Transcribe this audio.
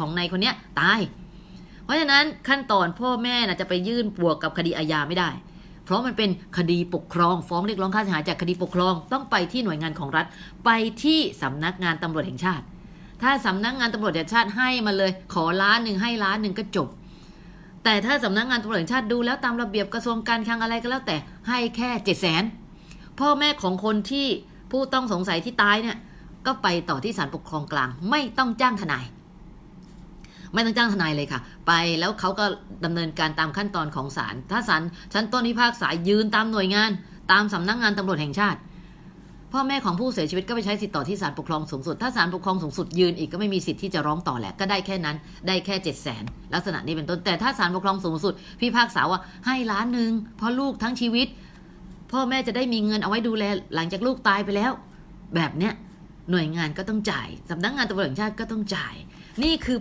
ของนายคนเนี้ยตาย เพราะฉะนั้นขั้นตอนพ่อแม่นะจะไปยื่นบวกกับคดีอาญาไม่ได้ เพราะมันเป็นคดีปกครองฟ้องเรียกร้องค่าเสียหายจากคดีปกครองต้องไปที่หน่วยงานของรัฐ ไปที่สำนักงานตำรวจแห่งชาติ ถ้าสำนักงานตำรวจแห่งชาติให้มาเลย ขอล้านหนึ่งให้ล้านหนึ่งก็จบแต่ถ้าสำนักงานตำรวจแห่งชาติดูแล้วตามระเบียบกระทรวงการคลังอะไรก็แล้วแต่ให้แค่เจ็ดแสนพ่อแม่ของคนที่ผู้ต้องสงสัยที่ตายเนี่ย ก็ไปต่อที่ศาลปกครองกลาง ไม่ต้องจ้างทนาย ไม่ต้องจ้างทนายเลยค่ะ ไปแล้วเขาก็ดำเนินการตามขั้นตอนของศาลถ้าศาลชั้นต้นพิพากษายืนตามหน่วยงาน ตามสำนักงานตำรวจแห่งชาติ พ่อแม่ของผู้เสียชีวิตก็ไปใช้สิทธิ์ต่อที่ศาลปกครองสูงสุด ถ้าศาลปกครองสูงสุดยืนอีกก็ไม่มีสิทธิ์ที่จะร้องต่อแหละก็ได้แค่นั้น ได้แค่เจ็ดแสนลักษณะนี้เป็นต้นแต่ถ้าศาลปกครองสูงสุดพิพากษาว่าให้ล้านหนึ่งเพราะลูกทั้งชีวิต พ่อแม่จะได้มีเงินเอาไว้ดูแลหลังจากลูกตายไปแล้ว แบบเนี้ยหน่วยงานก็ต้องจ่ายสำนักงานตำรวจแห่งชาติก็ต้องจ่าย นี่คือ